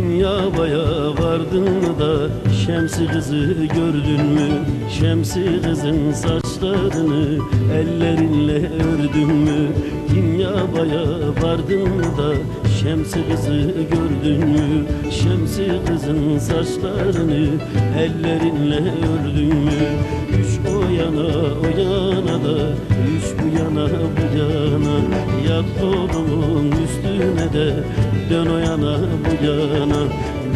Dünyaya vardın mı da Şemsi kızı gördün mü? Şemsi kızın saçlarını ellerinle ördün mü? Dünyaya vardın mı da Şemsi kızı gördün mü? Şemsi kızın saçlarını ellerinle ördün mü? Üç o yana o yana da Üç bu yana bu yana Yat oğlumun üstüne de Dön o yana bu yana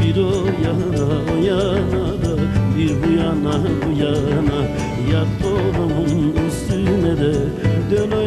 Bir o yana o yana da Bir bu yana bu yana. Yat oğlumun üstüne de Dön o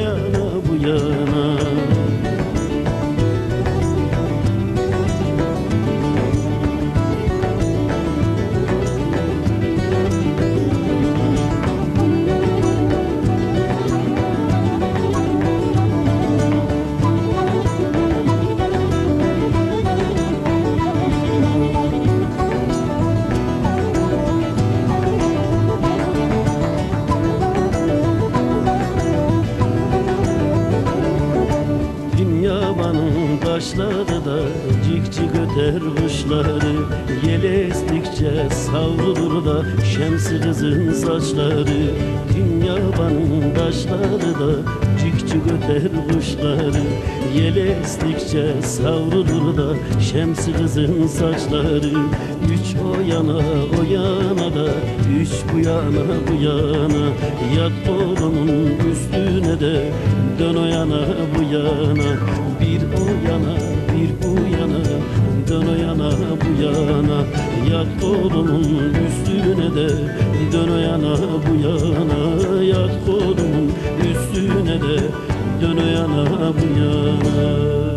taşları da cik cik öter kuşları. Yel estikçe savrulur da şemsi kızın saçları. Dünyanın taşları da cik cik öter kuşları. Yel estikçe savrulur da şemsi kızın saçları. Üç o yana o yana da Üç bu yana bu yana. Yat oğlumun üstüne de Dön o yana bu yana Bir o yana bir bu yana. Dön o yana bu yana Yak kolumun üstüne de. Dön o yana bu yana Yak kolumun üstüne de. Dön o yana bu yana.